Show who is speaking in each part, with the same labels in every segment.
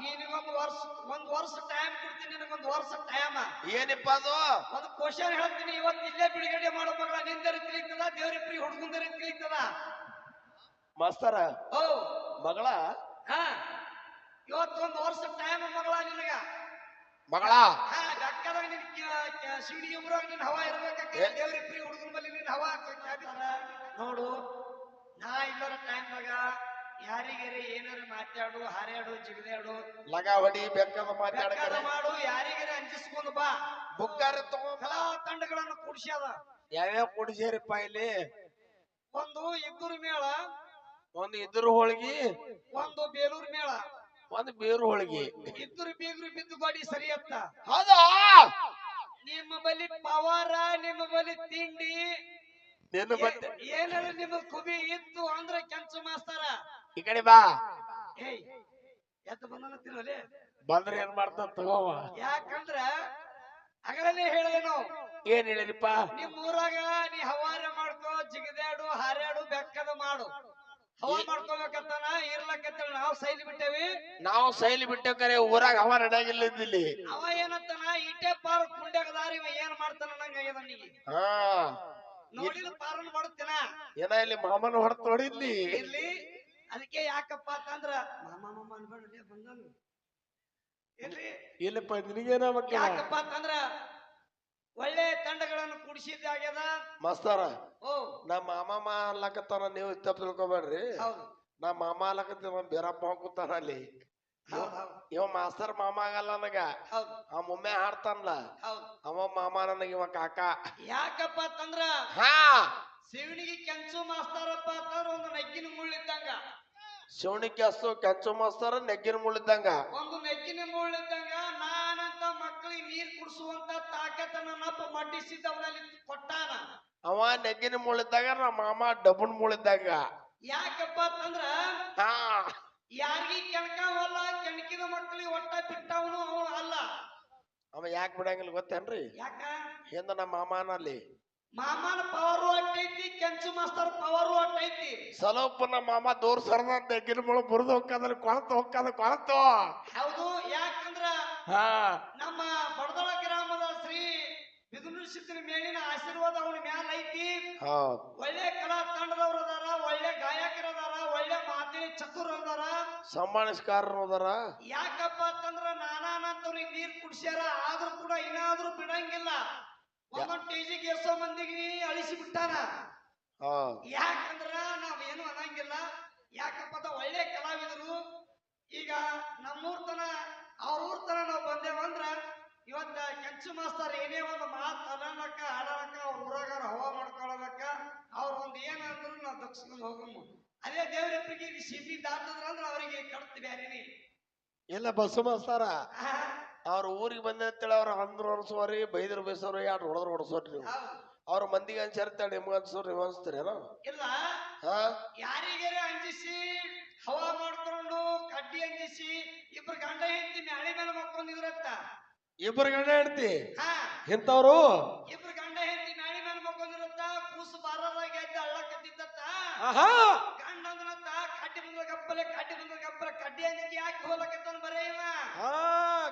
Speaker 1: ನಿನಗೊಂದು ವರ್ಷ ಒಂದ್ ವರ್ಷ ಟೈಮ್ ಕೊಡ್ತೀನಿ ನಿನಗೊಂದು ವರ್ಷ ಟೈಮ್
Speaker 2: ಏನಿಪ್ಪ ಅದು?
Speaker 1: ಒಂದು ಕ್ವಶನ್ ಹೇಳ್ತೀನಿ ಇವತ್ತು ಇಲ್ಲೇ ಬಿಡುಗಡೆ ಮಾಡೋ ಮಗಳ ನಿಂದರಿ ತಿಳಿತದ ದೇವ್ರಿ ಪ್ರಿ ಹುಡುಗಂದರಿ ತಿಳಿತದ?
Speaker 2: ಮಾಸ್ತರ
Speaker 1: ಓ
Speaker 2: ಮಗಳ?
Speaker 1: ಹಾ. ಇವತ್ತೊಂದು ವರ್ಷ ಟೈಮ್ ಮಗಳ ನಿನಗ.
Speaker 2: ಮಗಳ?
Speaker 1: ಹಾ ಡಕ್ಕದಾಗ ನಿನ್ ಸಿಡಿ ಊರಾಗ ನಿನ್ ಹವಾ ಇರ್ಬೇಕಾಗ್ತದೆ
Speaker 2: ಏ?
Speaker 1: ದೇವ್ರಿ ಪ್ರಿ ಹುಡುಗನ ಬಲ್ಲಿ ನಿನ್ ಹವಾ ನೋಡು ನಾ ಇಲ್ಲರ ಟೈಮ್ನಾಗ ಯಾರಿಗಾರ ಏನಾರ ಮಾತಾಡು ಹಾರ್ಯಾಡು ಜಿಗದಾಡು.
Speaker 2: ಲಗ ಹೊಡಿ ಬೆಕ್ಕದ ಮಾತಾಡ
Speaker 1: ಮಾಡು ಯಾರಿಗಾರ ಅಂಜಿಸ್ಕೊಂಡು ಬಾ.
Speaker 2: ಬುಕ್ಕಾರ
Speaker 1: ಕಲಾ ತಂಡಗಳನ್ನು ಕೂಡ್ಸ್ಯಾದ
Speaker 2: ಯಾವ್ಯಾವ ಕುಡಿಸ್ಯಾರಿಪ್ಪ ಇಲ್ಲಿ?
Speaker 1: ಒಂದು ಇದ್ದೂರು ಮೇಳ
Speaker 2: ಒಂದು ಇದ್ರ ಹೋಳಿಗೆ
Speaker 1: ಒಂದು ಬೇಲೂರು ಮೇಳ.
Speaker 2: ಒಂದು ಬೇರು ಹೋಳಿಗೆ.
Speaker 1: ಇಬ್ಬರು ಬೀಗರು ಬಿದ್ದು ಗಾಡಿ ಸರಿಯತ್ತ
Speaker 2: ಹೌದಾ?
Speaker 1: ನಿಮ್ಮ ಬಲಿ ಪವಾರ ನಿಮ್ಮ ಬಲಿ ತಿಂಡಿ.
Speaker 2: ನಿನ್ನ
Speaker 1: ಏನಾರ ನಿಮ್ಮ ಕುಬಿ ಇತ್ತು ಅಂದ್ರೆ ಕೆಂಚು ಮಾಸ್ತಾರ.
Speaker 2: ಈ ಕಡೆ ಬಾ.
Speaker 1: ಏಯ್ ಎತ್ತ ಬಂದನತ್ತಿರಲೇ
Speaker 2: ಬಂದ್ರೆ ಏನ್ ಮಾಡ್ತಾ ತಗೋವ.
Speaker 1: ಯಾಕಂದ್ರ ಹೇಳಿದೆ ನಾವು.
Speaker 2: ಏನ್ ಹೇಳಿರಿಪ್ಪ
Speaker 1: ನಿಮ್ ಊರಾಗ ನೀ ಹವಾರ ಮಾಡ್ಕೋ ಜಿಗದಾಡು ಹಾರಾಡು ಬೆಕ್ಕದ ಮಾಡು. ಹವಾ ಮಾಡ್ಕೋಬೇಕಂತಾನ ಇರ್ಲಕ್ಕಂತ ನಾವು ಸೈಲಿ ಬಿಟ್ಟೇವಿ.
Speaker 2: ನಾವು ಸೈಲಿ ಬಿಟ್ಟೇವ್ ಕರೆ ಊರಾಗ ಹವಾ ನಡೆಯಾಗಿಲ್ಲ ಇದ್ದಿಲ್ಲಿ
Speaker 1: ಅವ ಏನಂತಾನ ಇಟೇ ಪಾರ್ ಕುಂಡ್ಯಾಗದಾರ ಇವ ಏನ್ ಮಾಡ್ತಾನ ನಂಗೆ
Speaker 2: ಹಾ.
Speaker 1: ನೋಡಿದ ಪಾರನ್ ಮಾಡುತ್ತೇನ.
Speaker 2: ಏನ ಇಲ್ಲಿ ಮಾಮನ ಹೊಡೆದ್
Speaker 1: ಇಲ್ಲಿ ಅದಕ್ಕೆ ಯಾಕಪ್ಪ ಅಂತಂದ್ರ ಮಾಮ ಮಾಮ ಅನ್ಬೇಡ್ರಿ ಬಂದನು ಇರ್ಲಿ
Speaker 2: ಇಲ್ಲಪ್ಪ
Speaker 1: ಯಾಕಪ್ಪ ಅಂತಂದ್ರ ಒಳ್ಳೆ ತಂಡಗಳನ್ನು ಕೂಡಿಸಿದ್ದಾಗ್ಯದ
Speaker 2: ಮಾಸ್ತಾರ
Speaker 1: ಓ.
Speaker 2: ನಮ್ಮ ಮಾಮ ಅನ್ಲಕತ್ತಾನ ನೀವು ತಪ್ಪು ತಿಳ್ಕೊಬೇಡ್ರಿ.
Speaker 1: ಹೌದು.
Speaker 2: ನಮ್ಮ ಮಾಮ ಅನ್ಲಕತ್ತ ಬೇರಪ್ಪ ಹಾಕುತ್ತಾನ ಅಲ್ಲಿ. ಇವ ಮಾಸ್ತರ್ ಮಾಮ ಆಗಲ್ಲ ನನಗ.
Speaker 1: ಹೌದು.
Speaker 2: ಆ ಮುಮ್ಮೆ ಹಾಡ್ತಾನಲ್ಲ
Speaker 1: ಹೌದು.
Speaker 2: ಅವ ಮಾಮ ನನಗ ಇವ ಕಾಕ.
Speaker 1: ಯಾಕಪ್ಪ ಅಂತಂದ್ರ
Speaker 2: ಹಾ.
Speaker 1: ಶಿವನಿಗೆ ಕೆಂಚು ಮಾಸ್ತಾರಪ್ಪ ಅಂತಂದ್ರ ಒಂದು ನಗ್ಗಿನ ಮುಳ್ಳಿದ್ದಂಗ
Speaker 2: ಶಿವಣಿಗೆ ಹಸು ಕೆಂಚು ಮಾಸ್ತರ ನೆಗ್ಗಿನ ಮುಳ್ಳಿದ್ದಂಗ
Speaker 1: ಒಂದು ನೆಗ್ಗಿನ ಮುಳ್ಳಿದ್ದಂಗ ನಾನಂತ ಮಕ್ಕಳಿಗೆ ನೀರ್ ಕುಡಿಸುವಂತ ತಾಕತ್ತನ್ನ ನಪ್ಪ ಮಡ್ಡಿಸಿದ್ದವನಲ್ಲಿ ಕೊಟ್ಟಾನ.
Speaker 2: ಅವ ನೆಗ್ಗಿನ ಮುಳ್ಳಿದ್ದಾಗ ನಮ್ಮ ಮಾಮ ಡಬ್ಬನ್ ಮುಳ್ಳಿದ್ದಂಗ
Speaker 1: ಯಾಕಪ್ಪ ಅಂತಂದ್ರ
Speaker 2: ಹಾ.
Speaker 1: ಯಾರಿಗಿ ಕೆಣಕವಲ್ಲ ಕೆಣಕಿದ ಮಕ್ಕಳಿಗೆ ಒಟ್ಟ ಬಿಟ್ಟವನು ಅವ ಅಲ್ಲ.
Speaker 2: ಅವ ಯಾಕೆ ಬಿಡಂಗಿಲ್ಲ ಗೊತ್ತೇನ್ರಿ?
Speaker 1: ಯಾಕ?
Speaker 2: ಹಿಂದ ನಮ್ಮ ಮಾಮನಲ್ಲಿ.
Speaker 1: ಮಾಮನ ಪವರು ಅಟ್ಟೈತಿ ಕೆಂಚು ಮಾಸ್ತರ್ ಪವರು ಅಟ್ಟೈತಿ
Speaker 2: ಸ್ವಲ್ಪ ನಮ್ಮ ಮಾಮ ದೂರ ಸರದ ಮುಳ್ಳು ಬುರ್ದು ಹೋಗ್ಕದ್ರ ಹೊಕ್ಕದ ಹೋಗ್ಕದ ಕೊಳತು.
Speaker 1: ಹೌದು ಯಾಕಂದ್ರ
Speaker 2: ಹಾ.
Speaker 1: ನಮ್ಮ ಬಡದೊಳ ಗ್ರಾಮದ ಶ್ರೀ ಬಿದುನೂರು ಸಿದ್ಧನ ಮೇಲಿನ ಆಶೀರ್ವಾದ ಅವನ ಮ್ಯಾಲ ಐತಿ. ಒಳ್ಳೆ ಕಲಾ ತಂಡದವ್ರು ಅದಾರ ಒಳ್ಳೆ ಗಾಯಕರು ಅದಾರ ಒಳ್ಳೆ ಮಾತಿನ ಚತುರ ಅದಾರ.
Speaker 2: ಸಮ್ಮಾನಿಸ್ಕಾರರು ಅದಾರ?
Speaker 1: ಯಾಕಪ್ಪ ಅಂತಂದ್ರ ನಾನಾನಂತವ್ರಿಗೆ ನೀರ್ ಕುಡ್ಸ್ಯಾರ ಆದ್ರೂ ಕೂಡ ಇನ್ನಾದ್ರೂ ಬಿಡಂಗಿಲ್ಲ. ಒಂದೊಂದ್ ಟೇಜಿಗೆ ಎಷ್ಟೋ ಮಂದಿಗೆ ಅಳಿಸಿ ಬಿಟ್ಟಾನ
Speaker 2: ಹೌದ್
Speaker 1: ಯಾಕಂದ್ರ ನಾವೇನು ಏನು ಅನ್ನಂಗಿಲ್ಲ. ಯಾಕಪ್ಪ ಅಂತ ಒಳ್ಳೆ ಕಲಾವಿದರು. ಈಗ ನಮ್ಮೂರ್ ತನ ಅವ್ರ ತನ ನಾವ್ ಬಂದೇವಂದ್ರ ಇವತ್ತ ಕೆಂಚು ಮಾಸ್ತರ್ ಏನೇ ಒಂದು ಮಾತು ಅನ್ನಕ ಆಡಲಕ್ಕ ಅವ್ರ ಊರಾಗ ಹವಾ ಮಾಡ್ಕೊಳ್ಳಲಕ್ಕ ಅವ್ರ ಒಂದು ಏನಂದ್ರು ನಾವು ದಕ್ಷಿಣ ಹೋಗಮ್ಮ. ಅದೇ ದೇವ್ರಪ್ಪರಿಗೆ ಸಿಟಿ ದಾಟದ್ರ ಅಂದ್ರ ಅವರಿಗೆ ಕಡ್ತಿ ಬ್ಯಾರಿನಿ
Speaker 2: ಎಲ್ಲ ಬಸ್ಸು ಮಾಸ್ತಾರ. ಅವ್ರ ಊರಿಗೆ ಬಂದೇಳಿ ಅವ್ರ ಅಂದ್ರ ಹೊಡಿಸೋರಿ ಬೈದ್ರ ಬೈಸೋರಿ ಎರಡು ಹೊಡೆದ್ರ ಹೊಡ್ಸೋರಿ ನೀವು? ಅವ್ರ ಮಂದಿಗೆ ಅನ್ಸರ್ತಾಳೆ ನಿಮ್ಗೆ ಅನ್ಸೋರಿ ನೀವು ಅನ್ಸ್ತೀರೇನೋ
Speaker 1: ಇಲ್ಲ.
Speaker 2: ಹಾ?
Speaker 1: ಯಾರಿಗಾರೆ ಅಂಜಿಸಿ ಹವಾ ಮಾಡ್ಕೊಂಡು ಕಡ್ಡಿ ಅಂಜಿಸಿ ಇಬ್ರು ಗಂಡ ಹೆಂಡತಿ ಮ್ಯಾಳಿ ಮೇಲೆ ಮಕ್ಕೊಂಡಿದ್ರತ್ತ
Speaker 2: ಇಬ್ಬರು ಗಂಡ ಹೆಂಡ್ತಿ?
Speaker 1: ಹಾ.
Speaker 2: ಇಂಥವ್ರು
Speaker 1: ಇಬ್ರು ಗಂಡ ಹೆಂಡತಿ ಮ್ಯಾಳಿ ಮೇಲೆ ಮಕ್ಕೊಂಡಿರತ್ತ ಕೂಸು ಬಾರದಾಗ ಎದ್ದು ಅಳ್ಳಕತ್ತಿದ್ದತ್ತ
Speaker 2: ಆಹಾ!
Speaker 1: ಕಡ್ಡಿ ಬಂದ ಗಪ್ಪಲೆ ಕಡ್ಡಿ ಬಂದ ಗಪ್ಪಲೆ ಕಡ್ಡಿ ಅಂಜಿಕೆ ಹಾಕಿ ಹೋಲಕತ್ತಾನ ಬರೇ ಇವ.
Speaker 2: ಹಾ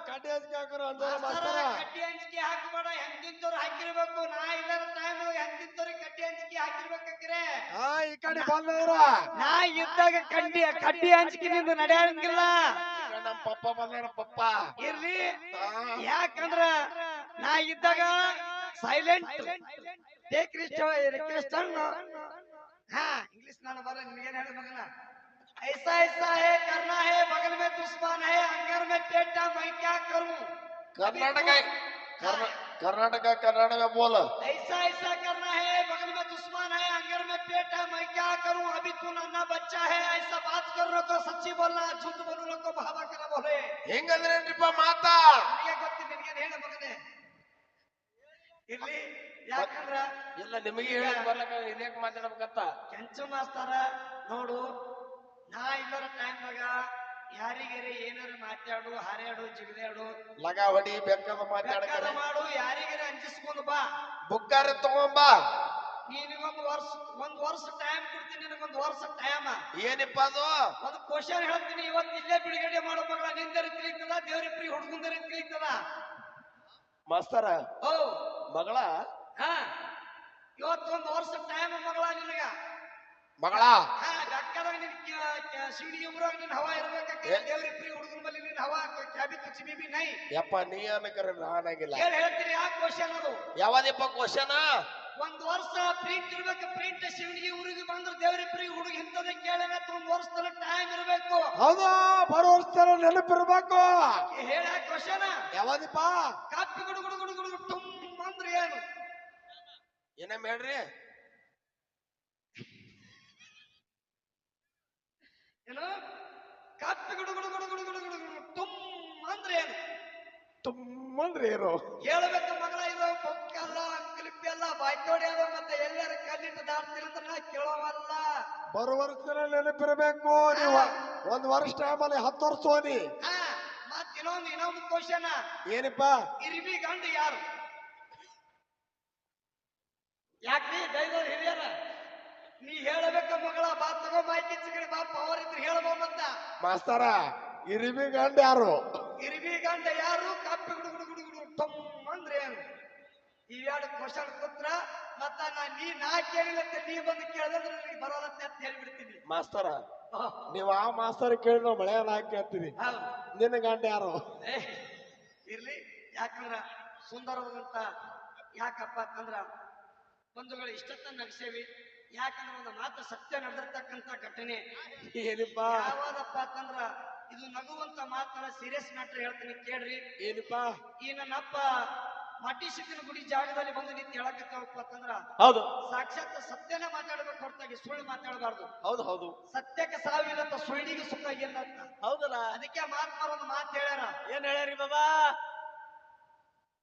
Speaker 2: ಕಡ್ಡಿ ಅಂಜಿಕೆ ಹಾಕೋರು ಅಂದವ್ರ
Speaker 1: ಮಾಸ್ತರ, ಕಡ್ಡಿ ಅಂಜಿಕೆ ಹಾಕಬೇಡ ಹೆಂಗಿದ್ದವ್ರು ಹಾಕಿರ್ಬೇಕು. ನಾ ಇಲ್ಲದ ಟೈಮ್ ಹೆಂಗಿದ್ದವ್ರಿಗೆ ಕಡ್ಡಿ ಅಂಜಿಕೆ ಹಾಕಿರ್ಬೇಕಾಕ್ರೆ.
Speaker 2: ಹಾ ಈ ಕಡೆ ಬಂದವ್ರ.
Speaker 1: ನಾ ಇದ್ದಾಗ ಕಡ್ಡಿ ಕಡ್ಡಿ ಅಂಜಿಕೆನಿಂದ ನಡೆಯಂಗಿಲ್ಲ.
Speaker 2: ಈಗ ನಮ್ಮ ಪಪ್ಪ ಬಂದ ಪಪ್ಪ.
Speaker 1: ಇರ್ಲಿ. ಯಾಕಂದ್ರ ನಾ ಇದ್ದಾಗ ಸೈಲೆಂಟ್ ಟೇಕ್ ರಿಕ್ವೆಸ್ಟ್ ಹಾ ಇಂಗ್ಲಿಷ್ ನಾನು ಬರ ನಿನಗೇನ್ ಹೇಳಿ ಮಗನ? ऐसा ऐसा है करना है बगल में दुश्मन है अंगर में टेटा मैं क्या करूं
Speaker 2: ಕರ್ನಾಟಕ ಕರ್ನಾ- ಕರ್ನಾಟಕ ಕರ್ನಾಟಕ ಬೋಲ
Speaker 1: ऐसा ऐसा करना है बगल में दुश्मन है अंगर में पेट है मैं क्या करूं अभी तू नन्ना बच्चा है ऐसा बात कर रहे को सच्ची बोलना झूठ बोलने को भावा कर बोले
Speaker 2: ಹೆಂಗಂದ್ರೇನ್ರಿಪ್ಪ ಮಾತಾ
Speaker 1: ನಿನಗೆ ಗೊತ್ತಿ ನಿನಗೆ ಹೇಳ ಮಗನೇ ಇರ್ಲಿ ಯಾಕಂದ್ರ
Speaker 2: ಇಲ್ಲ ನಿಮಗೆ ಹೇಳಕ್ ಬರ್ಲಕ್ಕ ಇದ್ಯಾಕ್ ಮಾತಾಡ್ಬೇಕಂತ
Speaker 1: ಕೆಂಚು ಮಾಸ್ತರ ನೋಡು ನಾ ಇಲ್ಲರ ಟೈಮ್ನಾಗ ಯಾರಿಗಾರ ಏನಾರ ಮಾತಾಡು ಹಾರ್ಯಾಡು ಜಿಗದಾಡು
Speaker 2: ಲಗ ಹೊಡಿ ಬೆಕ್ಕದ ಮಾತಾಡಕರೆ
Speaker 1: ಮಾಡು ಯಾರಿಗಾರ ಅಂಜಿಸ್ಕೊಂಡು ಬಾ.
Speaker 2: ಬುಕ್ಕಾರ ತಗೊಂಬ.
Speaker 1: ನಿನಗೊಂದು ವರ್ಷ ಒಂದ್ ವರ್ಷ ಟೈಮ್ ಕೊಡ್ತೀನಿ ನಿನಗೊಂದು ವರ್ಷ ಟೈಮ್
Speaker 2: ಏನಿಪ್ಪ ಅದು?
Speaker 1: ಒಂದು ಕ್ವಶನ್ ಹೇಳ್ತೀನಿ ಇವತ್ತು ಇಲ್ಲೇ ಬಿಡುಗಡೆ ಮಾಡೋ ಮಗಳ ನಿಂದರೆ ತಿಳಿತದ ದೇವ್ರಿಪ್ರಿ ಹುಡುಗಂದರೆ ತಿಳಿತದ.
Speaker 2: ಮಾಸ್ತರ
Speaker 1: ಓ
Speaker 2: ಮಗಳ?
Speaker 1: ಹಾ. ಇವತ್ತೊಂದು ವರ್ಷ ಟೈಮ್ ಮಗಳ ನಿನಗ.
Speaker 2: ಮಗಳ. ಯಪ್ಪ ನೀ ಅನ್ನಕರ ನಾನಾಗಿಲ್ಲ.
Speaker 1: ಹೇಳಿ ಹೇಳ್ತೀನಿ ಯಾಕೆ ಕ್ವಶನ್ ಅದು?
Speaker 2: ಯಾವದಪ್ಪ ಕ್ವಶನ
Speaker 1: ಒಂದ್ ವರ್ಷ ಪ್ರಿಂಟ್ ಇರ್ಬೇಕು. ಪ್ರಿಂಟ್ ಶಿವನಿಗೆ ಊರಿಗೆ ಬಂದ್ರೆ ದೇವ್ರಿಪ್ರಿ ಹುಡುಗ ಇಂಥದ ಕೇಳಬೇಕು. ಒಂದ್ ವರ್ಷ ಟೈಮ್ ಇರ್ಬೇಕು.
Speaker 2: ಹೌದಾ ಬರೋ ವರ್ಷ ನೆನಪಿರ್ಬೇಕು
Speaker 1: ಹೇಳ ಕ್ವಶನ
Speaker 2: ಯಾವದಪ್ಪ?
Speaker 1: ಕಾಪಿ ಗುಡು ಗುಡು ಗುಡು ಗುಡು ಟುಮ್ ಅಂದ್ರೆ ಏನು?
Speaker 2: ಏನಮ್ಮ ಹೇಳ್ರಿ?
Speaker 1: ಏನು? ಕತ್ತು ಗುಡು ಗುಡು ಗುಡು ಗುಡು ಗುಡು ಗುಡು ಗುಡು ಟುಮ್ ಅಂದ್ರೆ ಏನು?
Speaker 2: ತುಂಬಂದ್ರೆ ಏನು?
Speaker 1: ಹೇಳ್ಬೇಕ ಮಗಳ ಇದು. ಪೊಕ್ಕಲ್ಲ ಕ್ಲಿಪ್ಪೆಲ್ಲ ಬಾಯ್ತೋಡಿ ಅದ ಮತ್ತೆ ಎಲ್ಲರ ಕಲ್ಲಿಟ್ಟು ದಾಟ್ತಿರ್ತಾರ ಕೇಳೋವಲ್ಲ.
Speaker 2: ಬರೋ ವರ್ಷದಲ್ಲಿ ನೆನಪಿರ್ಬೇಕು. ನೀವು ಒಂದ್ ವರ್ಷ ಟೈಮಲ್ಲಿ ಹತ್ತು ವರ್ಷ ಓದಿ.
Speaker 1: ಹಾ ಮತ್ ಇನ್ನೊಂದು ಇನ್ನೊಂದು ಕ್ವಶನ್
Speaker 2: ಏನಪ್ಪ?
Speaker 1: ಇರ್ಬಿ ಗಂಡ ಯಾರು? ಯಾಕ್ರಿ? ದೈವದ ಹಿರಿಯರ? ನೀ ಹೇಳಬೇಕ ಮಗಳ ಬಾ ತಗೋ ಮಾಹಿತಿ ಸಿಗಡಿ ಬಾ ಪವರ್ ಇದ್ರೆ ಹೇಳ್ಬೋದಂತ
Speaker 2: ಮಾಸ್ತರ ಇರಿಬಿ ಗಂಡ ಯಾರು?
Speaker 1: ಇರ್ಬಿ ಗಂಡ ಯಾರು? ಕಪ್ಪಿ ಗುಡು ಗುಡು ಗುಡು ಗುಡು ಟಮ್ ಅಂದ್ರೆ ಏನು? ಇವೆರಡು ಕ್ವಶನ್ ಕೂತ್ರ ಮತ್ತ ನಾ ನೀ ನಾ ಕೇಳಿಲ್ಲ ಅಂತ ನೀ ಬಂದು ಕೇಳಿದ್ರೆ ನನಗೆ ಬರೋದಂತೆ ಅಂತ ಹೇಳ್ಬಿಡ್ತೀನಿ.
Speaker 2: ಮಾಸ್ತರ ನೀವು ಆ ಮಾಸ್ತರ್ ಕೇಳಿದ ಮಳೆ ಹಾಕಿ ಕೇಳ್ತೀರಿ.
Speaker 1: ಹೌದು.
Speaker 2: ನಿನ್ನ ಗಂಡ ಯಾರು?
Speaker 1: ಏ, ಇರ್ಲಿ ಯಾಕಂದ್ರ ಸುಂದರವಾದಂತ ಯಾಕಪ್ಪ ಅಂತಂದ್ರ ಬಂಧುಗಳು ಇಷ್ಟತ್ತ ನಗಿಸೇವಿ. ಯಾಕಂದ್ರ ಒಂದು ಮಾತು ಸತ್ಯ ನಡೆದಿರ್ತಕ್ಕಂತ ಘಟನೆ.
Speaker 2: ಏನಪ್ಪ?
Speaker 1: ಯಾವಾದಪ್ಪ ಅಂತಂದ್ರ ಇದು ನಗುವಂತ ಮಾತನ್ನ ಸೀರಿಯಸ್ ಮ್ಯಾಟರ್ ಹೇಳ್ತೀನಿ ಕೇಳ್ರಿ.
Speaker 2: ಏನಪ್ಪ?
Speaker 1: ಈ ನನ್ನಪ್ಪ ಮಟ್ಟಿ ಸಿಕ್ಕಿನ ಗುಡಿ ಜಾಗದಲ್ಲಿ ಬಂದು ನಿಂತು ಹೇಳಕತ್ತವಪ್ಪ ಅಂತಂದ್ರ
Speaker 2: ಹೌದು.
Speaker 1: ಸಾಕ್ಷಾತ್ ಸತ್ಯನೇ ಮಾತಾಡ್ಬೇಕು ಹೊರತಾಗಿ ಸುಳ್ಳು ಮಾತಾಡಬಾರ್ದು.
Speaker 2: ಹೌದು ಹೌದು.
Speaker 1: ಸತ್ಯಕ್ಕೆ ಸಾವಿಲ್ಲಂತ ಸುಳ್ಳಿಗೆ ಸುಖ ಇಲ್ಲ ಅಂತ.
Speaker 2: ಹೌದಲ್ಲ?
Speaker 1: ಅದಕ್ಕೆ ಮಾತ್ಮಾರ ಒಂದು ಮಾತು ಹೇಳ್ಯಾರ.
Speaker 2: ಏನ್ ಹೇಳ್ಯಾರಿ ಬಾಬಾ?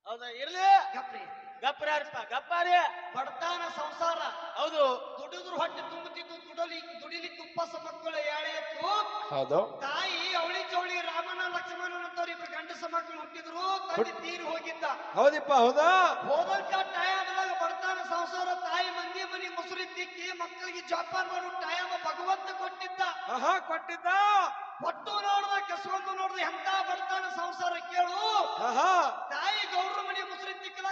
Speaker 2: ಹೌದಾ? ಇರ್ಲಿ.
Speaker 1: ಗಪ್ರಿ.
Speaker 2: ಗಪ್ಪಾರಪ್ಪ ಗಪ್ಪಾರಿ
Speaker 1: ಬಡತನ ಸಂಸಾರ.
Speaker 2: ಹೌದು.
Speaker 1: ದುಡಿದ್ರು ಹೊಟ್ಟೆ ತುಂಬುತ್ತಿದ್ದು ದುಡಲಿ ದುಡಿಲಿ ತುಪ್ಪ ಮಕ್ಕಳು ಎಳೆ ಎತ್ತು
Speaker 2: ಹೌದು.
Speaker 1: ತಾಯಿ ಅವಳಿ ಚೌಳಿ ರಾಮನ ಲಕ್ಷ್ಮಣ ಅಂತವ್ರು ಇಬ್ರು ಗಂಡಸ ಮಕ್ಕಳು ಹುಟ್ಟಿದ್ರು. ತಂದೆ ತೀರಿ ಹೋಗಿದ್ದ.
Speaker 2: ಹೌದಿಪ್ಪ ಹೌದಾ?
Speaker 1: ಹೋದಂತ ಟೈಮ್ದಾಗ ಬಡತನ ಸಂಸಾರ ತಾಯಿ ಮಂದಿ ಮನಿ ಮುಸುರಿ ತಿಕ್ಕಿ ಮಕ್ಕಳಿಗೆ ಜಾಪಾನ್ ಮಾಡೋ ಟೈಮ್ ಭಗವಂತ ಕೊಟ್ಟಿದ್ದ.
Speaker 2: ಆಹಾ ಕೊಟ್ಟಿದ್ದ?
Speaker 1: ಒಟ್ಟು ನೋಡ್ದ ಕೆಸವಂದು ನೋಡ್ದ ಎಂತ ಬಡತನ ಸಂಸಾರ ಕೇಳು.
Speaker 2: ಆಹಾ.
Speaker 1: ತಾಯಿ ಗೌರವ ಮನಿ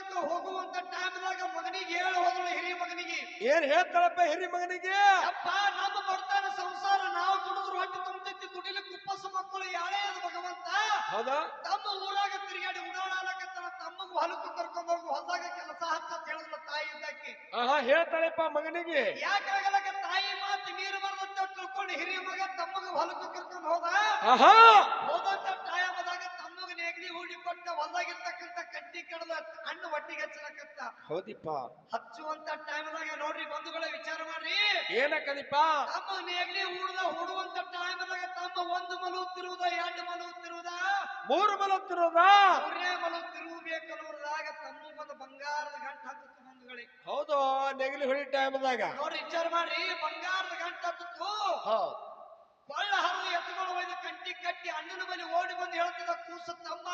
Speaker 1: ತಿಕ್ಕಲಕ್ಕ ಹೋಗುವಂತ ಟೈಮ್ದಾಗ ಮಗನಿಗೆ ಹೇಳು ಹೋದಳು ಹಿರಿಯ ಮಗನಿಗೆ.
Speaker 2: ಏನ್ ಹೇಳ್ತಾಳಪ್ಪ ಹಿರಿ ಮಗನಿಗೆ?
Speaker 1: ಅಪ್ಪ ನಮ್ಮ ಬರ್ತಾನ ಸಂಸಾರ ನಾವು ದುಡಿದ್ರು ಹೊಟ್ಟೆ ತುಂಬತೈತಿ ದುಡಿಲಿ ಕುಪ್ಪಸ ಮಕ್ಕಳು ಯಾರೇ ಅದು ಭಗವಂತ.
Speaker 2: ಹೌದಾ?
Speaker 1: ತಮ್ಮ ಊರಾಗ ತಿರುಗಾಡಿ ಉಡಾಡಾಲಕತ್ತಾನ ತಮ್ಮಗೂ ಹೊಲಕ್ಕೂ ಕರ್ಕೊಂಡು ಹೋಗು ಹೊಲದಾಗ ಕೆಲಸ ಹಚ್ಚ ಹೇಳಿದ್ಲ ತಾಯಿ ಇದ್ದಕ್ಕೆ.
Speaker 2: ಆಹಾ ಹೇಳ್ತಾಳಪ್ಪ ಮಗನಿಗೆ.
Speaker 1: ಯಾಕಾಗಲಕ್ಕ ತಾಯಿ ಮಾತು ನೀರು ಬರದಂತ ತಿಳ್ಕೊಂಡು ಹಿರಿಯ ಮಗ ತಮ್ಮಗ ಹೊಲಕ್ಕೂ ಕರ್ಕೊಂಡು ಹೋದ?
Speaker 2: ಆಹಾ!
Speaker 1: ಹೋದಂತ ತಮ್ಮಗ ನೆಗಡಿ ಹೂಡಿ ಕೊಟ್ಟ ಹೊಲದಾಗಿರ್ತಕ್ಕಂಥ ಕಟ್ಟಿ ಕಡದ ಹಣ್ಣು ಹೊಟ್ಟಿಗೆ ಹಚ್ಚಲಕತ್ತ
Speaker 2: ಹೌದಿಪ್ಪ.
Speaker 1: ಹಚ್ಚುವಂತ ಟೈಮ್ದಾಗ ನೋಡ್ರಿ ಬಂಧುಗಳ ವಿಚಾರ ಮಾಡ್ರಿ.
Speaker 2: ಏನಕ್ಕದಿಪ್ಪ?
Speaker 1: ತಮ್ಮ ನೆಗಡಿ ಹೂಡ್ದ ಹೂಡುವಂತ ಟೈಮ್ದಾಗ ತಮ್ಮ ಒಂದು ಮಲುತ್ತಿರುವುದ ಎರಡು ಮಲುತ್ತಿರುವುದ
Speaker 2: ಮೂರು ಮಲುತ್ತಿರುವುದ
Speaker 1: ಮೂರನೇ ಮಲು ತಿರುಗಬೇಕನ್ನೋದಾಗ ತಮ್ಮ ಒಂದು ಬಂಗಾರದ ಗಂಟ ಹತ್ತಿತ್ತು ಬಂಧುಗಳಿಗೆ
Speaker 2: ಹೌದು ನೆಗಲಿ ಹೊಡಿ ಟೈಮ್ದಾಗ
Speaker 1: ನೋಡ್ರಿ ವಿಚಾರ ಮಾಡ್ರಿ ಬಂಗಾರದ ಗಂಟ ಹತ್ತಿತ್ತು.
Speaker 2: ಹೌದು
Speaker 1: ಕೊಳ್ಳ ಹರಿದು ಎತ್ತುಗಳು ಒಯ್ದು ಕಂಟಿ ಕಟ್ಟಿ ಅಣ್ಣನ ಬಳಿ ಓಡಿ ಬಂದು ಹೇಳ್ತಿದ್ದ ಕೂಸ ತಮ್ಮ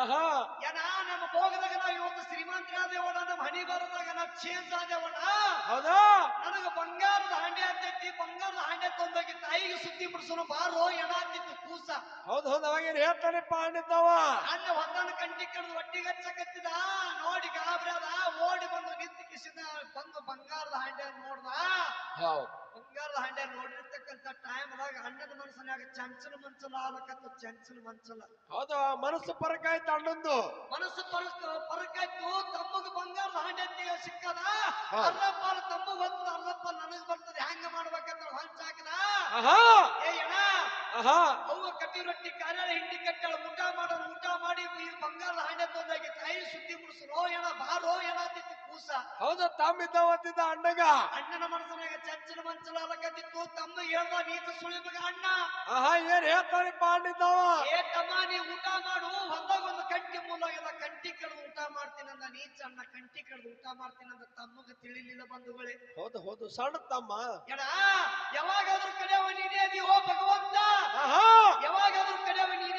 Speaker 2: ಆಹಾ.
Speaker 1: ಏನ ನಮ್ಮ ಭೋಗದಾಗ ನಾವು ಇವತ್ತು ಶ್ರೀಮಂತರಾದೇವಣ್ಣ ನಮ್ಮ ಹಣಿ ಬರದಾಗ ನಾವು ಚೇಂಜ್ ಆದೇವಣ್ಣ.
Speaker 2: ಹೌದಾ?
Speaker 1: ನನಗ ಬಂಗಾರದ ಹಾಂಡೆ ಆಗ್ತೈತಿ ಬಂಗಾರದ ಹಾಂಡೆ ತಂದಾಗಿ ತಾಯಿಗೆ ಸುದ್ದಿ ಬಿಡಿಸಲು ಬಾರೋ ಎಣ ಆಗ್ತಿತ್ತು ಕೂಸ.
Speaker 2: ಹೌದು ಹೌದು ಹೇಳ್ತಾನೆ ಹೇಳ್ತಾನೆಪ್ಪ ಅಂದಿದ್ದವ?
Speaker 1: ಅಣ್ಣ ಹೊತ್ತಾನ ಕಂಟಿ ಕಡ್ದು ಒಟ್ಟಿಗೆ ಹಚ್ಚಕತ್ತಿದ. ನೋಡಿ ಗಾಬರಿ ಅದ ಓಡಿ ಬಂದು ನಿಂತು ಕಿಸಿದ ಬಂದು ಬಂಗಾರದ ಹಾಂಡೆ ನೋಡ್ದ.
Speaker 2: ಹೌದು.
Speaker 1: ಬಂಗಾರದ ಹಂಡೆ ನೋಡಿರ್ತಕ್ಕಂಥ ಟೈಮ್ದಾಗ ಅಣ್ಣನ ಮನಸ್ಸನ್ಯಾಗ ಚಂಚಲ ಮಂಚಲ ಆಗ್ಬೇಕಂತ ಚಂಚಲ ಮಂಚಲ.
Speaker 2: ಹೌದು ಮನಸ್ಸು ಪರಕಾಯ್ತು ಅಣ್ಣಂದು
Speaker 1: ಮನಸ್ಸು ಪರಕ್ ಪರಕಾಯ್ತು ತಮ್ಮಗ ಬಂಗಾರದ ಹಂಡೆ ಅಂತ ಸಿಕ್ಕದ. ಅಲ್ಲಪ್ಪ ತಮ್ಮಗ ಬಂದ ಅಲ್ಲಪ್ಪ ನನಗ್ ಬರ್ತದೆ ಹೆಂಗ ಮಾಡ್ಬೇಕಂತ ಹೊಂಚ ಹಾಕದ? ಏ ಅಣ್ಣ ಅವ್ವ ಕಟ್ಟಿ ರೊಟ್ಟಿ ಕಾರ್ಯಾಲ ಹಿಂಡಿ ಕಟ್ಟಳ ಊಟ ಮಾಡೋರು ಊಟ ಮಾಡಿ ಈ ಬಂಗಾರದ ಹಂಡೆ ತಂದಾಗಿ ತಾಯಿ ಸುದ್ದಿ ಮುಡಿಸ್ರು ಏನ ಬಾರೋ ಏನ ಅಂತಿತ್ತು ಕೂಸ.
Speaker 2: ಹೌದು ತಮ್ಮಿದ್ದ ಓದಿದ್ದ ಅಣ್ಣಗ
Speaker 1: ಅಣ್ಣನ ಮನಸ್ಸಿನಾಗ ಚಂಚಲ ಮಂಚಲ ಅಲಕತ್ತಿತ್ತು ತಮ್ಮ ಹೇಳ್ದ ನೀತ ಸುಳಿ ಮಗ ಅಣ್ಣ.
Speaker 2: ಆಹಾ ಏನ್ ಹೇಳ್ತಾನೆಪ್ಪ ಅಂದಿದ್ದವ
Speaker 1: ಏ ತಮ್ಮ ನೀ ಊಟ ಮಾಡು. ಹೊಲ್ದಾಗ ಒಂದು ಕಂಟಿ ಮೂಲಾಗಿಲ್ಲ ಕಂಟಿ ಕಡ್ದು ಊಟ ಮಾಡ್ತೀನಂದ ನೀಚ ಅಣ್ಣ ಕಂಟಿ ಕಡ್ದು ಊಟ ಮಾಡ್ತೀನಂದ ತಮ್ಮಗ ತಿಳಿಲಿಲ್ಲ ಬಂಧುಗಳೇ.
Speaker 2: ಹೌದು ಹೌದು ಸಣ್ಣ ತಮ್ಮ.
Speaker 1: ಎಡ ಯಾವಾಗಾದ್ರೂ ಕಡೆ ನೀನೇ ಭಗವಂತ.
Speaker 2: ಆಹಾ.
Speaker 1: ಯಾವಾಗಾದ್ರೂ ಕಡೆ ತಾಯಿ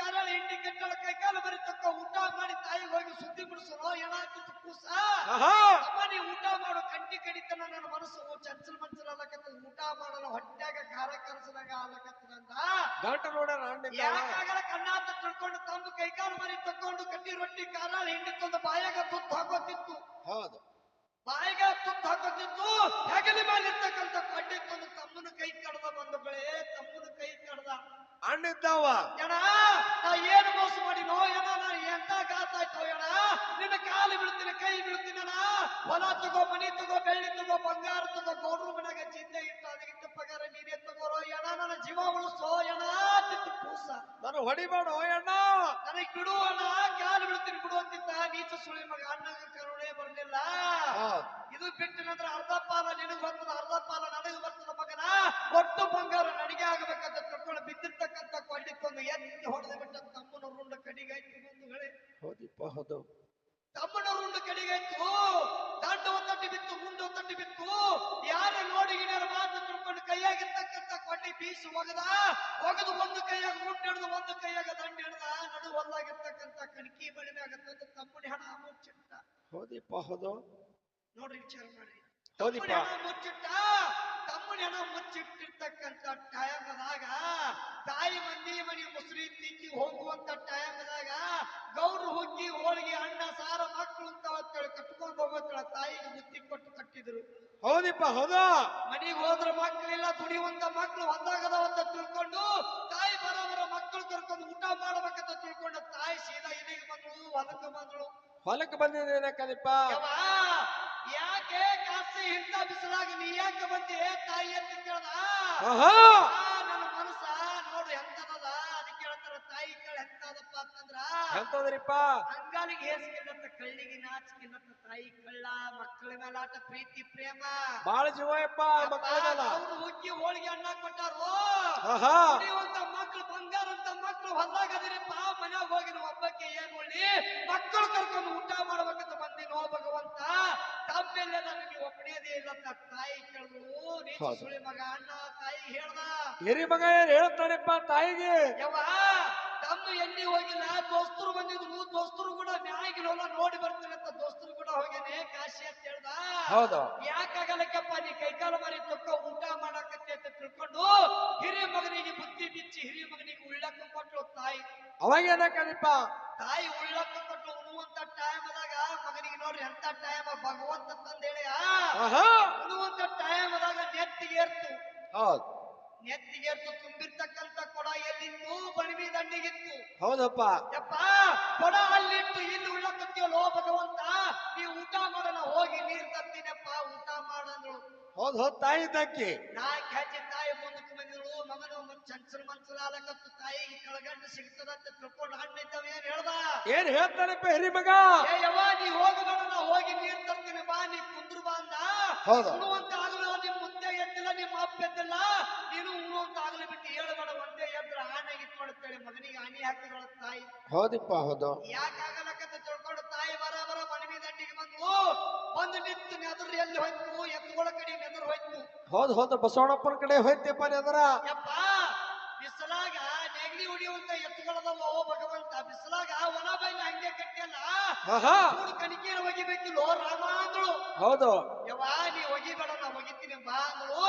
Speaker 1: ಕಾರಾಳ ಹಿಂಡಿ ಕಟ್ಟಳ ಕೈಕಾಲು ಬರೀತಕ್ಕ ಊಟ ಮಾಡಿ ತಾಯಿ ಹೋಗಿ ಸುದ್ದಿ ಬಿಡಿಸೋ ಏನಾಗ್ತಿತ್ತು ಕೂಸ? ಅಮ್ಮ ನೀ ಊಟ ಕಡಿತನ ನನ್ನ ಮನಸ್ಸು. ಚಂಚಲ್ ಮಂಚಲ್ ಅಲ್ಲಕತ್ತ ಊಟ ಮಾಡಲ್ಲ ಹೊಟ್ಟ್ಯಾಗ ಖಾರ
Speaker 2: ನೋಡ್ಯಾರ ಅಣ್ಣಿದ್ದ
Speaker 1: ಯಾಕಾಗಲ್ಲ ಕಣ್ಣಾತ ತಿಳ್ಕೊಂಡು ತಂದು ಕೈಕಾಲು ಮರಿ ತಕೊಂಡು ಕಟ್ಟಿ ರೊಟ್ಟಿ ಕಾಲ ಹಿಂಡಿ ತಂದು ಬಾಯಾಗ ತುತ್ತು ಹಾಕೋತಿತ್ತು.
Speaker 2: ಹೌದು.
Speaker 1: ಬಾಯಿಗೆ ತುತ್ತು ಹಾಕೋತಿತ್ತು. ಹೆಗಲಿ ಮೇಲೆ ಇರ್ತಕ್ಕಂಥ ತಂದು ತಮ್ಮನ ಕೈ ಕಡ್ದ ಬಂಧುಗಳೇ ತಮ್ಮನ ಕೈ ಕಡ್ದ.
Speaker 2: ಅಣ್ಣಿದ್ದಾವ
Speaker 1: ಎಣ ನಾ ಏನು ಮೋಸ ಮಾಡಿನೋ ಎಣ ನಾ ಎಂತ ಗಾತ ಆಯ್ತು ಎಣ ನಿನ್ನ ಕಾಲು ಬಿಡ್ತೀನಿ ಕೈ ಬಿಡ್ತೀನಿ ಅಣ್ಣ ಹೊಲ ತಗೋ, ಮನಿ ತಗೋ, ಬೆಳ್ಳಿ ತಗೋ, ಬಂಗಾರ ತಗೋ, ಗೌಡ್ರ ಮನೆಗೆ ಚಿಂತೆ ಇಟ್ಟು ಅದಕ್ಕಿಂತ ಪಗಾರ ನೀನೇ ತಗೋರೋ ಎಣ ನನ್ನ ಜೀವ ಉಳಿಸೋ ಎಣ ತಿತ್ತು ಕೂಸ
Speaker 2: ನಾನು ಹೊಡಿಬೇಡ ಅಣ್ಣ.
Speaker 1: ನನಗೆ ಬಿಡು ಅಣ್ಣ ಕಾಲು ಬೀಳ್ತೀನಿ ಬಿಡು ಅಂತಿದ್ದ. ನೀಚ ಸುಳಿ ಮಗ ಅಣ್ಣಗ ಕರುಣೆ ಬರಲಿಲ್ಲ. ಇದು ಬಿಟ್ಟು ನಂತರ ಅರ್ಧ ಪಾಲ ನಿನಗೆ ಬರ್ತದ ಅರ್ಧ ಪಾಲ ನನಗೆ ಬರ್ತದ ಮಗನ? ಒಟ್ಟು ಬಂಗಾರ ನಡಿಗೆ ಆಗಬೇಕಂತ ತಿಳ್ಕೊಂಡು ಬಿದ್ದಿರ್ತಕ್ಕಂಥ ಕೊಂಡಿತ್ತೊಂದು ಎತ್ತಿ ಹೊಡೆದು ಬಿಟ್ಟ ತಮ್ಮನ ರುಂಡ ಕಡಿಗಾಯ್ತು ಬಂಧುಗಳೇ
Speaker 2: ಹೌದಿಪ್ಪ ಹೌದು.
Speaker 1: ತಮ್ಮನ ರುಂಡ ಕಡಿಗಾಯ್ತು ದಂಡ ಒಂದಟ್ಟಿ ಬಿತ್ತು ಮುಂದೆ ಒಂದಟ್ಟಿ ಬಿತ್ತು. ಯಾರೇ ನೋಡಿ ಕೈಯಾಗಿರ್ತಕ್ಕಂಥ ಕೊಂಡಿ ಬೀಸು ಒಗದ ಒಗದು ಒಂದು ಕೈಯಾಗ ಮುಟ್ಟು ಹಿಡಿದು ಒಂದು ಕೈಯಾಗ ದಂಡ ಹಿಡ್ದ ನಡು ಹೊಲ್ಲಾಗಿರ್ತಕ್ಕಂಥ ಕಣಕಿ ಬಡಿಮೆ ಆಗತ್ತಂತ ಹಣ ಮುಚ್ಚಿಟ್ಟ.
Speaker 2: ಹೌದಿಪ್ಪ ಹೌದು?
Speaker 1: ನೋಡ್ರಿ ವಿಚಾರ ಮಾಡ್ರಿ.
Speaker 2: ಹೌದಿಪ್ಪ.
Speaker 1: ಮುಚ್ಚಿಟ್ಟ. ತಮ್ಮನ ಹೆಣ ಮುಚ್ಚಿಟ್ಟಿರ್ತಕ್ಕಂಥ ಟೈಮದಾಗ ತಾಯಿ ಮಂದಿ ಮನಿ ಮುಸ್ರಿ ತಿಕ್ಕಿ ಹೋಗುವಂತ ಟೈಮದಾಗ ಗೌರು ಹುಗ್ಗಿ ಹೋಳಿಗೆ ಅಣ್ಣ ಸಾರ ಮಕ್ಕಳು ಅಂತ ಕಟ್ಕೊಂಡು ಹೋಗೋತ್ತಳ ತಾಯಿಗೆ ಬುತ್ತಿ ಕೊಟ್ಟು ಕಟ್ಟಿದ್ರು.
Speaker 2: ಹೌದಿಪ್ಪ ಹೌದಾ.
Speaker 1: ಮನೆಗೆ ಹೋದ್ರ ಮಕ್ಕಳಿಲ್ಲ ದುಡಿಯುವಂತ ಮಕ್ಕಳು ಒಂದಾಗದವಂತ ತಿಳ್ಕೊಂಡು ತಾಯಿ ಬರೋಬರ ಮಕ್ಕಳು ಕರ್ಕೊಂಡು ಊಟ ಮಾಡ್ಬೇಕಂತ ತಿಳ್ಕೊಂಡ ತಾಯಿ ಸೀದಾ ಇಲ್ಲಿಗೆ ಬಂದಳು ಹೊಲಕ್ಕೆ ಬಂದಳು.
Speaker 2: ಹೊಲಕ್ಕೆ ಬಂದಿದ್ದೇನಕ್ಕದಿಪ್ಪ
Speaker 1: ಯಾಕೆ ಕಾಸಿ ಇಂಥ ಬಿಸಿಲಾಗ ನೀ ಯಾಕೆ ಬಂದಿ ತಾಯಿ ಅಂತ ಕೇಳ್ದ. ನನ್ನ ಮನಸ್ಸ ನೋಡು ಎಂತದದ? ಅದಕ್ಕೆ ಹೇಳ್ತಾರ ತಾಯಿ ಕೇಳ ಎಂತದಪ್ಪ ಅಂತಂದ್ರ
Speaker 2: ಎಂತದ್ರಿಪ್ಪ?
Speaker 1: ಅಂಗಾಲಿಗೆ ಹೇಸಿಕಿಲ್ಲತ್ತ ಕಳ್ಳಿಗೆ ನಾಚಿಕಿಲ್ಲತ್ತ ತಾಯಿ ಕಳ್ಳ ಮಕ್ಕಳ ಮೇಲೆ ಆಟ ಪ್ರೀತಿ ಪ್ರೇಮ.
Speaker 2: ಬಾಳ ಜೀವಯಪ್ಪ ಮಕ್ಕಳದಲ್ಲ
Speaker 1: ಅವ್ರು ಹುಗ್ಗಿ ಹೋಳಿಗೆ ಅಣ್ಣ ಕೊಟ್ಟಾರು. ಕುಡಿಯುವಂತ ಮಕ್ಕಳು ಬಂಗಾರ ಅಂತ ಮಕ್ಕಳು ಹೊಲ್ದಾಗದಿರಪ್ಪ ಮನ್ಯಾಗ ಹೋಗಿ ನಮ್ಮ ಹಬ್ಬಕ್ಕೆ ಏನ್ ಒಳ್ಳಿ ಮಕ್ಕಳು ಕರ್ಕೊಂಡು ಊಟ ಮಾಡ್ಬೇಕಂತ ಬಂದಿನೋ ಭಗವಂತ ತಮ್ಮೆಲ್ಲ ನನಗೆ ಒಪ್ಪಣೆಯದೇ ಇಲ್ಲ ತಾಯಿ ಕೇಳಿದ್ರು
Speaker 2: ನೀನು.
Speaker 1: ಸುಳಿ ಮಗ ಅಣ್ಣ ತಾಯಿ ಹೇಳ್ದ.
Speaker 2: ಹಿರಿ ಮಗ ಏನ್ ಹೇಳ್ತಾನಪ್ಪ ತಾಯಿಗೆ?
Speaker 1: ಯವ್ವ ತಮ್ಮ ಎಲ್ಲಿ ಹೋಗಿಲ್ಲ ದೋಸ್ತರು ಬಂದಿದ್ರು ದೋಸ್ತರು ಕೂಡ ನ್ಯಾಯಗಿರೋಲ್ಲ ನೋಡಿ ಬರ್ತೀನಿ ಅಂತ ದೋಸ್ತರು ಕೂಡ ಹೋಗೇನೆ ಕಾಶಿ ಅಂತ ಹೇಳ್ದ.
Speaker 2: ಹೌದು.
Speaker 1: ಯಾಕಾಗಲಕ್ಕಪ್ಪ ನೀ ಕೈಕಾಲ ಮಾರಿ ತೊಕ್ಕ ಊಟ ಮಾಡಕತ್ತೆ ಅಂತ ತಿಳ್ಕೊಂಡು ಹಿರಿಯ ಮಗನಿಗೆ ಬುದ್ಧಿ ಬಿಚ್ಚಿ ಹಿರಿಯ ಮಗನಿಗೆ ಉಳ್ಳಕ್ಕ ಕೊಟ್ಟು ತಾಯಿ.
Speaker 2: ಅವಾಗ ಏನಕ್ಕದಿಪ್ಪ
Speaker 1: ತಾಯಿ ಉಳ್ಳಕ್ಕ ಕೊಟ್ಟು ಉಣುವಂತ ಟೈಮ್ ಅದಾಗ ಮಗನಿಗೆ ನೋಡ್ರಿ ಎಂತ ಟೈಮ್ ಭಗವಂತ ತಂದೇಳಿ ಉಣುವಂತ ಟೈಮ್ ಅದಾಗ ನೆತ್ತಿಗೆ ಏರ್ತು.
Speaker 2: ಹೌದ್.
Speaker 1: ನೆತ್ತಿಗೆ ಏರ್ತು ತುಂಬಿರ್ತಕ್ಕಂತ ಕೊಡ ಎಲ್ಲಿತ್ತು ಬಣವಿ ದಂಡಿಗಿತ್ತು.
Speaker 2: ಹೌದಪ್ಪ.
Speaker 1: ಯಪ್ಪ ಕೊಡ ಅಲ್ಲಿಟ್ಟು ಇಲ್ಲಿ ಉಳ್ಳಕತ್ತೀವಲ್ಲೋ ಭಗವಂತ ನೀ ಊಟ ಮಾಡೋಣ ಹೋಗಿ ನೀರ್ ತರ್ತೀನಪ್ಪ ಊಟ ಮಾಡಂದ್ರು.
Speaker 2: ಹೌದ್ ಹೌದ್ ತಾಯಿ ತಕ್ಕಿ
Speaker 1: ನಾಯಿ ಹೆಜ್ಜೆ ತಾಯಿ ಮುಂದಕ್ಕೆ ಬಂದಿದ್ರು ಮಗನ ಚಂಚಲ ಮನ್ಸಲ ಆಲಕತ್ತು ತಾಯಿಗೆ ಕೆಳಗಂಡು ಸಿಗ್ತದಂತ ತಿಳ್ಕೊಂಡು ಹಣ್ಣಿದ್ದವ ಏನ್ ಹೇಳ್ದ?
Speaker 2: ಏನ್ ಹೇಳ್ತಾನಪ್ಪ ಹಿರಿ ಮಗ?
Speaker 1: ಏ ಯವ್ವ ನೀ ಹೋಗಿ ಹೋಗಿ ನೀರ್ ತರ್ತೀನಿ ಬಾ ನೀ ಕುಂದ್ರು ಬಾ ಅಂದ.
Speaker 2: ಹೌದು.
Speaker 1: ಅಂತ ಆಗಲು ನಿಮ್ ಮುಂದೆ ಎದ್ದಿಲ್ಲ ನಿಮ್ಮ ಅಪ್ಪ ಎದ್ದಿಲ್ಲ ನೀನು ಉಣುವಂತ ಆಗಲು ಬಿಟ್ಟು ಹೇಳ್ಬೇಡ ಒಂದೇ ಎದ್ರ ಆನೆಗಿತ್ತು ನೋಡುತ್ತೇಳಿ ಹಾಕಿದಳ ತಾಯಿ?
Speaker 2: ಹೌದಿಪ್ಪ ಹೌದು.
Speaker 1: ಯಾಕಾಗಲಕ್ಕಂತ ತಿಳ್ಕೊಂಡು ತಾಯಿ ಬರ ಬರ ಮನವಿ ದಂಡಿಗೆ ಬಂದು ಬಂದು ನಿಂತು ನೆದರು ಎಲ್ಲಿ ಹೋಯ್ತು? ಎತ್ತುಗಳ ಕಡೆ ನೆದರು ಹೋಯ್ತು.
Speaker 2: ಹೌದ್ ಹೌದು. ಬಸವಣ್ಣಪ್ಪನ ಕಡೆ ಹೋಯ್ತಪ್ಪ ಅದರ
Speaker 1: ಯಪ್ಪ ಬಿಸಿಲಾಗ ನೆಗಡಿ ಹೊಡಿಯುವಂತ ಎತ್ತುಗಳದವ ಓ ಭಗವಂತ. ಬಿಸಿಲಾಗ ಒಣ ಬೈಲಿ ಹಂಗೆ ಕಟ್ಟಿಯಲ್ಲ. ಮೂರು ಹೋಗಿಬೇಕು ಒಗಿಬೇಕಿಲ್ಲೋ ರಾಮ ಅಂದಳು
Speaker 2: ಹೌದು.
Speaker 1: ಯವ್ವ ನೀ ಒಗಿಬೇಡ ನಾ ಒಗಿತೀನಿ ಬಾ ಅಂದಳು.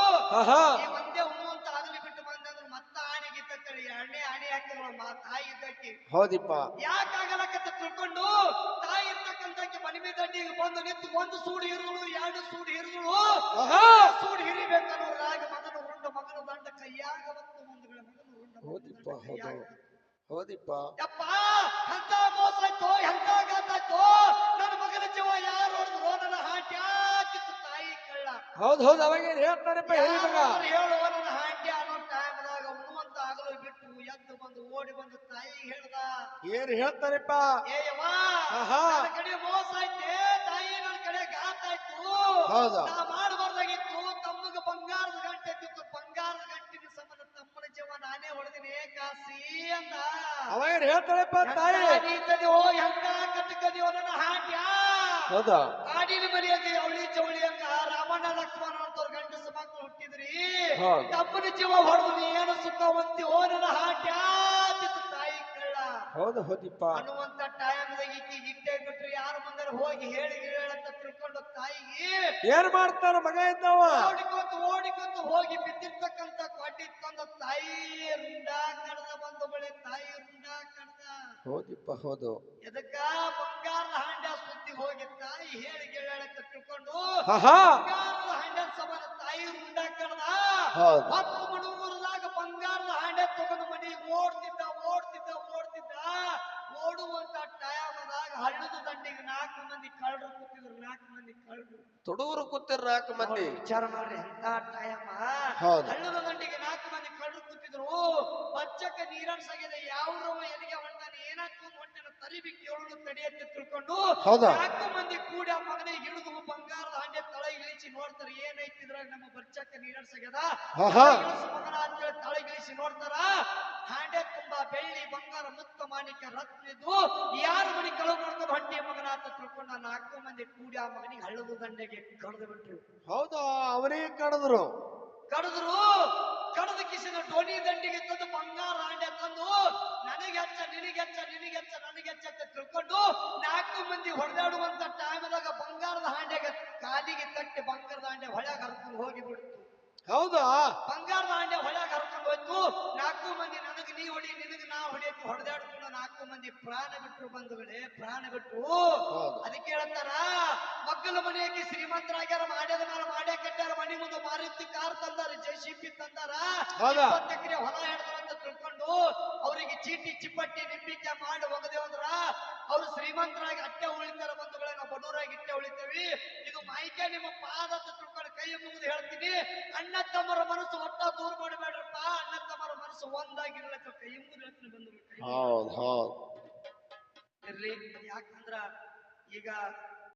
Speaker 1: ಮಾ ತಾಯಿ ಇದ್ದಕ್ಕೆ.
Speaker 2: ಹೌದಿಪ್ಪ.
Speaker 1: ಯಾಕಾಗಲಕ್ಕಂತ ತಿಳ್ಕೊಂಡು ತಾಯಿ ಇರ್ತಕ್ಕಂಥಕ್ಕೆ ಮನಿಮೆ ದಂಡಿಗೆ ಬಂದು ನಿಂತು ಒಂದು ಸೂಡು ಹಿರಿದಳು ಎರಡು ಸೂಡು ಹಿರಿದಳು.
Speaker 2: ಸೂಡು
Speaker 1: ಸೂಡು ಹಿರಿಬೇಕನ್ನೋದ್ರಾಗ ಮಗನ ಉಂಡ ಮಗನ ದಂಡ ಕೈಯಾಗ ಬಂತು ಮುಂದುಗಳ ಮಗನ ಉಂಡ
Speaker 2: ಹೌದಿಪ್ಪ ಹೌದು. ಹೌದಿಪ್ಪ.
Speaker 1: ಯಪ್ಪ ಎಂತ ಮೋಸ ಆಯ್ತು ಎಂತ ಗಾತಾಯ್ತು ನನ್ನ ಮಗನ ಜೀವ ಯಾರು ಹೊಡೆದ್ರು ನನ್ನ ಹಾಟ್ಯಾಕಿತ್ತು ತಾಯಿ ಕಳ್ಳ
Speaker 2: ಹೌದ್ ಹೌದ್ ಅವಾಗ ಏನ್ ಹಿರಿ ಮಗ?
Speaker 1: ಹೇಳುವ ಎದ್ದು ಬಂದು ಓಡಿ ಬಂದು ತಾಯಿ ಹೇಳ್ದ
Speaker 2: ಏನ್
Speaker 1: ಹೇಳ್ತಾರಪ್ಪ? ಕಡೆ ಮೋಸ ಐತೆ ತಾಯಿ ನನ್ನ ಕಡೆ ಗಾತ ಆಯ್ತು.
Speaker 2: ಹೌದು.
Speaker 1: ನಾ ಮಾಡಬಾರ್ದಾಗಿತ್ತು ತಮ್ಮಗ ಬಂಗಾರದ ಗಂಟೆ ಇತ್ತು ಬಂಗಾರದ ಗಂಟಿನ ಸಂಬಂಧ ತಮ್ಮನ ಜೀವ ನಾನೇ ಹೊಡೆದಿನಿ ಕಾಸಿ ಅಂದ.
Speaker 2: ಅವ ಏನ್ ಹೇಳ್ತಾರಪ್ಪ ತಾಯಿ?
Speaker 1: ಓ ಎಂತ ಕಟ್ಟಕದಿವೋ ನನ್ನ ಹಾಟ್ಯ.
Speaker 2: ಹೌದಾ?
Speaker 1: ಆಡಿನ ಮನೆಯಲ್ಲಿ ಅವಳಿ ಚವಳಿ ಹಂಗ ರಾಮಣ್ಣ ಲಕ್ಷ್ಮಣ ಅಂತವ್ರ ಗಂಡಸ ಮಕ್ಕಳು ಹುಟ್ಟಿದ್ರಿ.
Speaker 2: ತಪ್ಪನ
Speaker 1: ತಮ್ಮನ ಜೀವ ಹೊಡೆದು ಏನು ಸುಖವಂತಿ ಓ ನನ್ನ ಹಾಟ್ಯ.
Speaker 2: ಹೌದು ಹೌದಿಪ್ಪ.
Speaker 1: ಅನ್ನುವಂತ ಟೈಮ್ದಾಗ ಈಕಿ ಇಟ್ಟೆ ಬಿಟ್ರು ಯಾರು ಮುಂದೆ ಹೋಗಿ ಹೇಳಿ ಹೇಳಂತ ತಿಳ್ಕೊಂಡು ತಾಯಿಗೆ
Speaker 2: ಏನ್ ಮಾಡ್ತಾರ ಮಗ ಇದ್ದವ?
Speaker 1: ಓಡಿಕೊಂತ ಓಡಿಕೊಂತ ಹೋಗಿ ಬಿದ್ದಿರ್ತಕ್ಕಂತ ಕೊಡ್ಡಿ ತಂದ ತಾಯಿ ರುಂಡ ಕಡ್ದ ಬಂದ ಬಳಿ ತಾಯಿ ರುಂಡ ಕಡ್ದ.
Speaker 2: ಹೌದಿಪ್ಪ ಹೌದು.
Speaker 1: ಎದಕ್ಕ ಬಂಗಾರದ ಹಾಂಡ ಸುದ್ದಿ ಹೋಗಿ ತಾಯಿ ಹೇಳಿ ಹೇಳಂತ
Speaker 2: ತಿಳ್ಕೊಂಡು
Speaker 1: ಬಂಗಾರದ ಹಾಂಡ ಸಮಾನ ತಾಯಿ ರುಂಡ ಕಡ್ದ.
Speaker 2: ಹೌದು.
Speaker 1: ಓಡುವಂತ ಟಯಾಮದಾಗ ಹಳ್ಳದ ದಂಡಿಗೆ ನಾಲ್ಕು ಮಂದಿ ಕಳ್ಳರು ಕೂತಿದ್ರು ನಾಲ್ಕು ಮಂದಿ ಕಳ್ಳರು
Speaker 2: ತುಡುಗರು ಕೂತಿರ್ ನಾಲ್ಕು ಮಂದಿ
Speaker 1: ವಿಚಾರ ಮಾಡ್ರಿ ಎಂತ ಟಯಾಮ
Speaker 2: ಹೌದು.
Speaker 1: ಹಳ್ಳದ ದಂಡಿಗೆ ನಾಲ್ಕು ಮಂದಿ ಕಳ್ಳರು ಕೂತಿದ್ರು ಬಚ್ಚಕ್ಕ ನೀರನ್ಸಾಗಿದೆ ಯಾವ್ರವ ಎಲ್ಲಿಗೆ ಹೊಂಟಾನೆ ಏನಾಯ್ತು ಹೊಂಟನ ತರಿಬಿ ಕೇಳಲು ತಡೆಯತ್ತೆ ತಿಳ್ಕೊಂಡು
Speaker 2: ಹೌದಾ?
Speaker 1: ನಾಲ್ಕು ಮಂದಿ ಕೂಡಿ ಆ ಮಗನೇ ಹಿಡಿದು ಬಂಗಾರದ ಹಂಡೆ ತಳ ಇಳಿಸಿ ನೋಡ್ತಾರೆ ಏನೈತಿ ಇದ್ರಾಗ ನಮ್ಮ ಬಚ್ಚಕ್ಕ ನೀರನ್ಸಾಗ್ಯದ
Speaker 2: ಆಹಾ.
Speaker 1: ಇಳಿಸು ಮಗನ ಅಂತೇಳಿ ತಳಗಿಳಿಸಿ ನೋಡ್ತಾರ ಹಾಂಡೆ ತುಂಬಾ ಬೆಳ್ಳಿ ಬಂಗಾರ ಮುತ್ತ ಮಾಣಿಕ್ಯ ರತ್ನ ಇದ್ವು ಯಾರು ಮನೆ ಕಳವು ಮಾಡ್ಕೊಂಡು ಹೊಂಟಿ ಮಗನ ಅಂತ ತಿಳ್ಕೊಂಡು ನಾಲ್ಕು ಮಂದಿ ಕೂಡಿ ಆ ಮಗನಿಗೆ ಹಳ್ಳದ ದಂಡೆಗೆ ಕಡ್ದು ಬಿಟ್ರು.
Speaker 2: ಹೌದು? ಅವರೇ ಕಡದ್ರು?
Speaker 1: ಕಡದ್ರು. ಕಡದ ಕಿಸಿನ ಡೋನಿ ದಂಡಿಗೆ ತಂದು ಬಂಗಾರ ಹಾಂಡೆ ತಂದು ನನಗೆ ಹಚ್ಚ ನಿನಗೆ ಹಚ್ಚ ನಿನಗೆ ಹಚ್ಚ ನನಗೆ ಹಚ್ಚ ಅಂತ ತಿಳ್ಕೊಂಡು ನಾಲ್ಕು ಮಂದಿ ಹೊಡೆದಾಡುವಂತ ಟೈಮ್ದಾಗ ಬಂಗಾರದ ಹಾಂಡೆಗೆ ಕಾಲಿಗೆ ತಟ್ಟಿ ಬಂಗಾರದ ಹಾಂಡೆ ಹೊಳೆಗ ಹರ್ಕೊಂಡು ಹೋಗಿ ಬಿಡ್ತು
Speaker 2: ಹೌದಾ?
Speaker 1: ಬಂಗಾರದ ಹಾಂಡೆ ಹೊಳೆಗ ಹರ್ಕೊಂಡು ಹೋಯ್ತು. ನಾಲ್ಕು ಮಂದಿ ನನಗೆ ನೀ ಹೊಡಿ ನಿನಗೆ ನಾ ಹೊಡಿಯಕ್ಕೆ ಹೊಡೆದಾಡ್ಕೊಂಡು ನಾಲ್ಕು ಮಂದಿ ಪ್ರಾಣ ಬಿಟ್ರು ಬಂಧುಗಳೇ ಪ್ರಾಣ
Speaker 2: ಬಿಟ್ಟು.
Speaker 1: ಅದಕ್ಕೆ ಹೇಳ್ತಾರ ಮಕ್ಕಳ ಮನೆಯಕ್ಕೆ ಶ್ರೀಮಂತರಾಗ್ಯಾರ ಮಾಡ್ಯದ ಮೇಲೆ ಮಾಡ್ಯ ಕಟ್ಟಾರ ಮನೆ ಮುಂದೆ ಮಾರುತಿ ಕಾರ್ ತಂದಾರ ಜೆಸಿಪಿ ತಂದಾರ
Speaker 2: ಹೌದಾ?
Speaker 1: ಇಪ್ಪತ್ತು ಎಕರೆ ಹೊಲ ಹೇಳ್ತಾರ ಅಂತ ತಿಳ್ಕೊಂಡು ಅವರಿಗೆ ಚೀಟಿ ಚಿಪ್ಪಟ್ಟಿ ನಿಂಬಿಕೆ ಮಾಡಿ ಹೋಗದೇ ಅಂದ್ರ ಅವ್ರು ಶ್ರೀಮಂತರಾಗಿ ಅಟ್ಟೆ ಉಳಿತಾರ ಬಂಧುಗಳೇ ನಾವು ಬಡವರಾಗಿ ಇಟ್ಟೆ ಉಳಿತೇವಿ. ಇದು ಮಾಹಿತಿ ನಿಮ್ಮ ಪಾದ ತಿಳ್ಕೊಂಡು ಕೈ ಮುಗಿದು ಹೇಳ್ತೀನಿ. ಅಣ್ಣ ತಮ್ಮರ ಮನಸ್ಸು ಒಟ್ಟ ದೂರ ಮಾಡಬೇಡ್ರಪ್ಪ. ಅಣ್ಣ ತಮ್ಮರ ಮನಸ್ಸು ಒಂದಾಗಿರ್ಲಕ್ಕ ಕೈ ಮುಗಿದು ಹೇಳ್ತೀನಿ ಬಂಧುಗಳು. ಇರ್ಲಿ. ಯಾಕಂದ್ರ ಈಗ